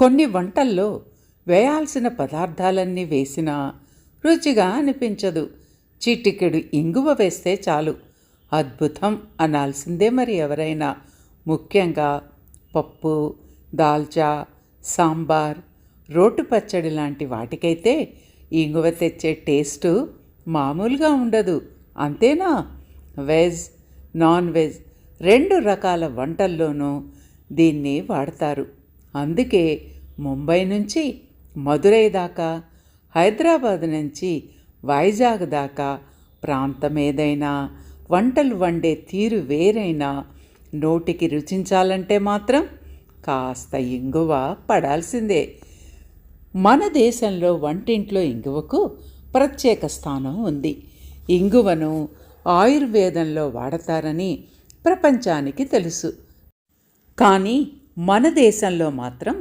కొన్ని వంటల్లో వేయాల్సిన పదార్థాలన్నీ వేసినా రుచిగా అనిపించదు. చిటికెడు ఇంగువ వేస్తే చాలు. అద్భుతం అనాల్సిందే మరి ఎవరైనా. ముఖ్యంగా పప్పు దాల్చా సాంబార్ రోటు పచ్చడి లాంటి వాటికైతే ఇంగువ తెచ్చే టేస్టు మామూలుగా ఉండదు. అంతేనా? వెజ్ నాన్ వెజ్ రెండు రకాల వంటల్లోనూ దీన్ని వాడతారు. అందుకే ముంబై నుంచి మదురై దాకా హైదరాబాద్ నుంచి వైజాగ్ దాకా ప్రాంతం ఏదైనా వంటలు వండే తీరు వేరైనా నోటికి రుచించాలంటే మాత్రం కాస్త ఇంగువ పడాల్సిందే. మన దేశంలో వంటింట్లో ఇంగువకు ప్రత్యేక స్థానం ఉంది. ఇంగువను ఆయుర్వేదంలో వాడతారని ప్రపంచానికి తెలుసు. కానీ మన దేశంలో మాత్రం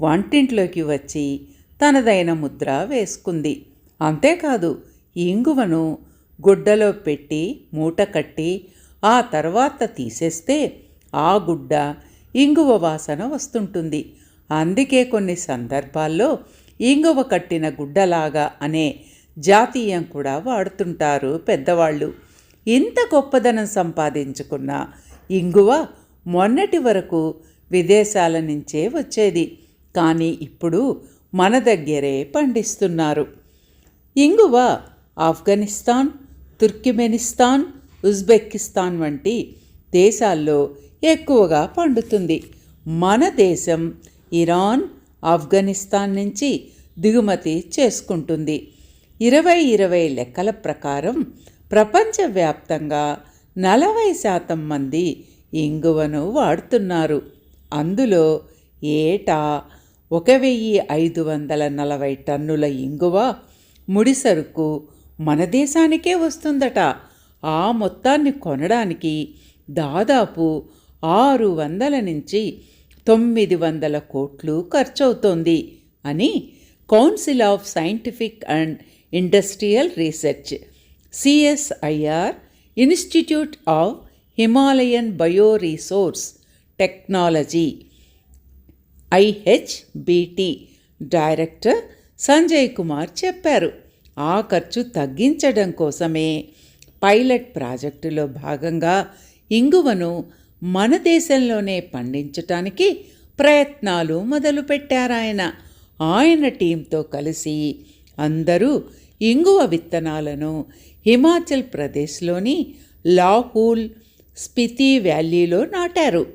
వంటింట్లోకి వచ్చి తనదైన ముద్ర వేసుకుంది. అంతేకాదు ఇంగువను గుడ్డలో పెట్టి మూట కట్టి ఆ తర్వాత తీసేస్తే ఆ గుడ్డ ఇంగువ వాసన వస్తుంటుంది. అందుకే కొన్ని సందర్భాల్లో ఇంగువ కట్టిన గుడ్డలాగా అనే జాతీయం కూడా వాడుతుంటారు పెద్దవాళ్ళు. ఇంత గొప్పదనం సంపాదించుకున్న ఇంగువ మొన్నటి వరకు విదేశాల నుంచే వచ్చేది. కానీ ఇప్పుడు మన దగ్గరే పండిస్తున్నారు. ఇంగువ ఆఫ్ఘనిస్తాన్ తుర్కిమెనిస్తాన్ ఉజ్బెకిస్తాన్ వంటి దేశాల్లో ఎక్కువగా పండుతుంది. మన దేశం ఇరాన్ ఆఫ్ఘనిస్తాన్ నుంచి దిగుమతి చేసుకుంటుంది. ఇరవై ఇరవై లెక్కల ప్రకారం ప్రపంచవ్యాప్తంగా నలభై శాతం మంది ఇంగువను వాడుతున్నారు. అందులో ఏటా ఒక వెయ్యి ఐదు వందల నలభై టన్నుల ఇంగువ ముడిసరుకు మన దేశానికే వస్తుందట. ఆ మొత్తాన్ని కొనడానికి దాదాపు ఆరు వందల నుంచి తొమ్మిది వందల కోట్లు ఖర్చవుతోంది అని Council of Scientific and Industrial Research CSIR Institute of Himalayan Bioresource Technology IHBT director Sanjay Kumar చెప్పారు. ఆ ఖర్చు తగ్గించడం కోసమే పైలట్ ప్రాజెక్టులో భాగంగా ఇంగువను మన దేశంలోనే పండించటానికి ప్రయత్నాలు మొదలుపెట్టారాయన. ఆయన టీంతో కలిసి అందరూ ఇంగువ విత్తనాలను హిమాచల్ ప్రదేశ్లోని లాహూల్ స్పితి వ్యాలీలో నాటారు.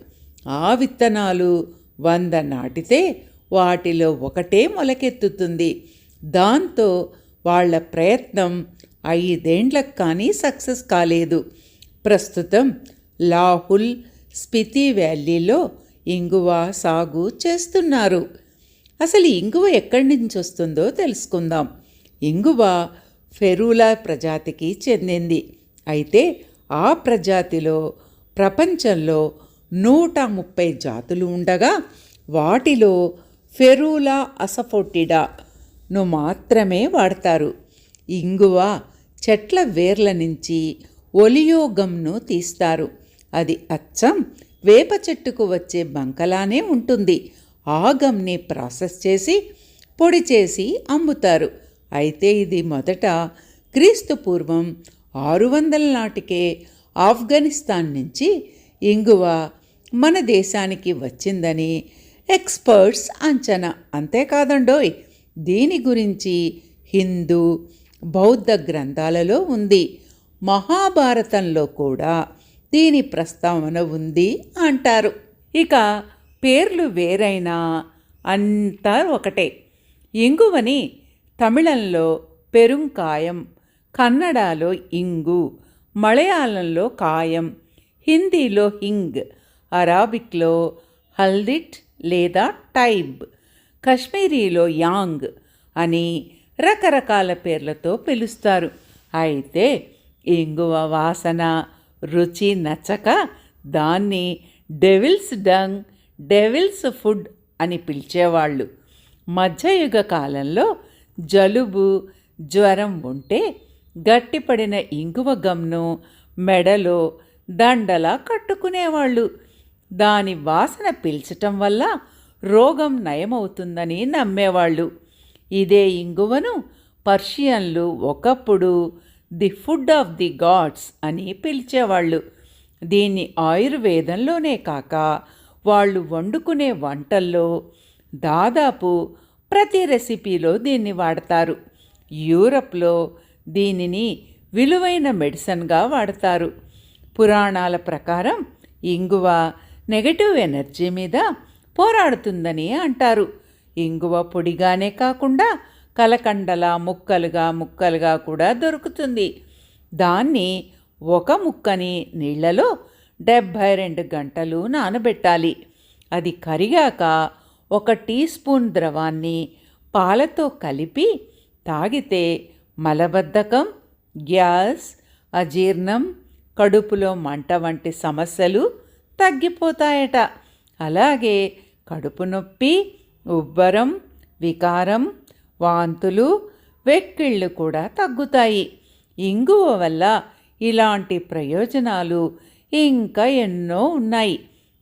ఆ విత్తనాలు వంద నాటితే వాటిలో ఒకటే మొలకెత్తుతుంది. దాంతో వాళ్ళ ప్రయత్నం ఐదేండ్లకు కానీ సక్సెస్ కాలేదు. ప్రస్తుతం లాహుల్ స్పితి వ్యాలీలో ఇంగువ సాగు చేస్తున్నారు. అసలు ఇంగువ ఎక్కడి నుంచి వస్తుందో తెలుసుకుందాం. ఇంగువ ఫెరూలా ప్రజాతికి చెందింది. అయితే ఆ ప్రజాతిలో ప్రపంచంలో నూట ముప్పై జాతులు ఉండగా వాటిలో ఫెరూలా అసఫోటిడాను మాత్రమే వాడతారు. ఇంగువ చెట్ల వేర్ల నుంచి ఒలియోగంను తీస్తారు. అది అచ్చం వేప చెట్టుకు వచ్చే బంకలానే ఉంటుంది. ఆ గమ్ని ప్రాసెస్ చేసి పొడి చేసి అమ్ముతారు. అయితే ఇది మొదట క్రీస్తు పూర్వం ఆరు వందల నాటికే ఆఫ్ఘనిస్తాన్ నుంచి ఇంగువ మన దేశానికి వచ్చిందని ఎక్స్పర్ట్స్ అంచనా. అంతేకాదండోయ్ దీని గురించి హిందూ బౌద్ధ గ్రంథాలలో ఉంది. మహాభారతంలో కూడా దీని ప్రస్తావన ఉంది అంటారు. ఇక పేర్లు వేరైనా అంతా ఒకటే. ఇంగువని తమిళంలో పెరుంకాయం కన్నడలో ఇంగు మలయాళంలో కాయం హిందీలో హింగ్ అరాబిక్లో హల్దిట్ లేదా టైబ్ కశ్మీరీలో యాంగ్ అని రకరకాల పేర్లతో పిలుస్తారు. అయితే ఇంగువ వాసన రుచి నచ్చక దాన్ని డెవిల్స్ డంగ్ డెవిల్స్ ఫుడ్ అని పిలిచేవాళ్ళు. మధ్యయుగ కాలంలో జలుబు జ్వరం ఉంటే గట్టిపడిన ఇంగువ గమ్ను మెడలో దండలా కట్టుకునేవాళ్ళు. దాని వాసన పీల్చటం వల్ల రోగం నయమవుతుందని నమ్మేవాళ్ళు. ఇదే ఇంగువను పర్షియన్లు ఒకప్పుడు the food of the gods అని పిలిచేవాళ్ళు. దీన్ని ఆయుర్వేదంలోనే కాక వాళ్ళు వండుకునే వంటల్లో దాదాపు ప్రతి రెసిపీలో దీన్ని వాడతారు. యూరప్లో దీనిని విలువైన మెడిసిన్గా వాడతారు. పురాణాల ప్రకారం ఇంగువ నెగటివ్ ఎనర్జీ మీద పోరాడుతుందని అంటారు. ఇంగువ పొడిగానే కాకుండా కలకండల ముక్కలుగా ముక్కలుగా కూడా దొరుకుతుంది. దాన్ని ఒక ముక్కని నీళ్ళలో డెబ్భై రెండు గంటలు నానబెట్టాలి. అది కరిగాక ఒక టీ స్పూన్ ద్రవాన్ని పాలతో కలిపి తాగితే మలబద్ధకం గ్యాస్ అజీర్ణం కడుపులో మంట వంటి సమస్యలు తగ్గిపోతాయట. అలాగే కడుపు నొప్పి ఉబ్బరం వికారం వాంతులు వెక్కిళ్ళు కూడా తగ్గుతాయి. ఇంగువ వల్ల ఇలాంటి ప్రయోజనాలు ఇంకా ఎన్నో ఉన్నాయి.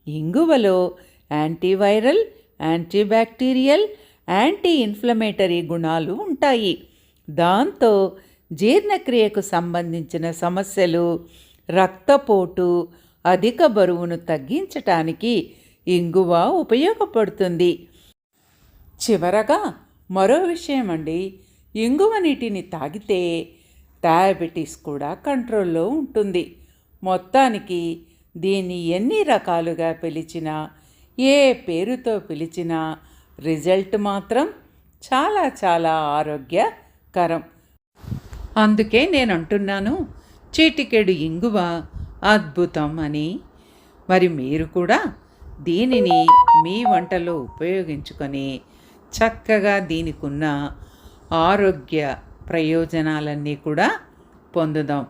ఇంగువలో యాంటీవైరల్ యాంటీబ్యాక్టీరియల్ యాంటీ ఇన్ఫ్లమేటరీ గుణాలు ఉంటాయి. దాంతో జీర్ణక్రియకు సంబంధించిన సమస్యలు రక్తపోటు అధిక బరువును తగ్గించటానికి ఇంగువ ఉపయోగపడుతుంది. చివరగా మరో విషయం అండి ఇంగువ నీటిని తాగితే డయాబెటీస్ కూడా కంట్రోల్లో ఉంటుంది. మొత్తానికి దీన్ని ఎన్ని రకాలుగా పిలిచినా ఏ పేరుతో పిలిచినా రిజల్ట్ మాత్రం చాలా చాలా ఆరోగ్యకరం. అందుకే నేను అంటున్నాను చీటికెడు ఇంగువ అద్భుతం అని. మరి మీరు కూడా దీనిని మీ వంటలో ఉపయోగించుకొని చక్కగా దీనికున్న ఆరోగ్య ప్రయోజనాలన్నీ కూడా పొందుదాం.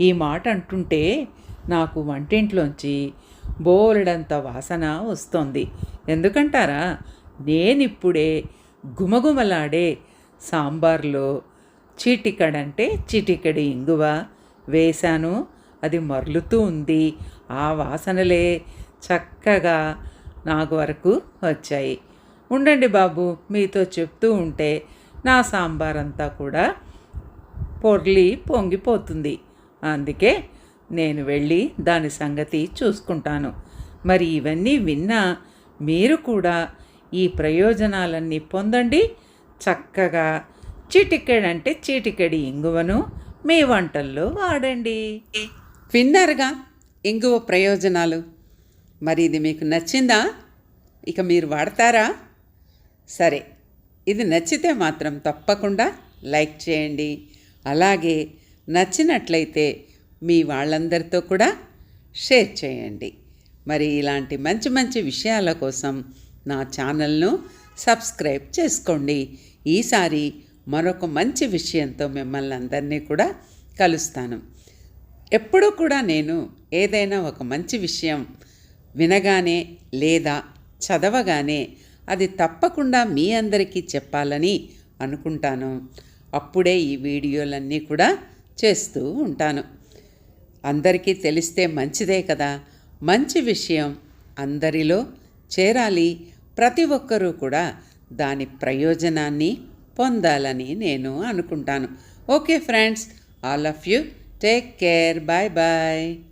ఈ మాట అంటుంటే నాకు వంటింట్లోంచి బోలెడంత వాసన వస్తుంది. ఎందుకంటారా? నేనిప్పుడే గుమగుమలాడే సాంబార్లో చీటికడంటే చిటికడి ఇంగువ వేశాను. అది మరలుతూ ఉంది. ఆ వాసనలే చక్కగా నాకు వరకు వచ్చాయి. ఉండండి బాబు మీతో చెప్తూ ఉంటే నా సాంబార్ అంతా కూడా పొర్లి పొంగిపోతుంది. అందుకే నేను వెళ్ళి దాని సంగతి చూసుకుంటాను. మరి ఇవన్నీ విన్నా మీరు కూడా ఈ ప్రయోజనాలన్నీ పొందండి. చక్కగా చీటికెడంటే చీటికెడి ఇంగువను మీ వంటల్లో వాడండి. విన్నారుగా? ఇంగువ ప్రయోజనాలు. మరి ఇది మీకు నచ్చిందా? ఇక మీరు వాడతారా? సరే ఇది నచ్చితే మాత్రం తప్పకుండా లైక్ చేయండి. అలాగే నచ్చినట్లయితే మీ వాళ్ళందరితో కూడా షేర్ చేయండి. మరి ఇలాంటి మంచి మంచి విషయాల కోసం నా ఛానల్ను సబ్స్క్రైబ్ చేసుకోండి. ఈసారి మరొక మంచి విషయంతో మిమ్మల్ని అందరినీ కూడా కలుస్తాను. ఎప్పుడూ కూడా నేను ఏదైనా ఒక మంచి విషయం వినగానే లేదా చదవగానే అది తప్పకుండా మీ అందరికీ చెప్పాలని అనుకుంటాను. అప్పుడే ఈ వీడియోలన్నీ కూడా చేస్తూ ఉంటాను. అందరికీ తెలిస్తే మంచిదే కదా! మంచి విషయం అందరిలో చేరాలి. ప్రతి ఒక్కరూ కూడా దాని ప్రయోజనాన్ని పొందాలని నేను అనుకుంటాను. Okay friends all of you. Take care. Bye bye.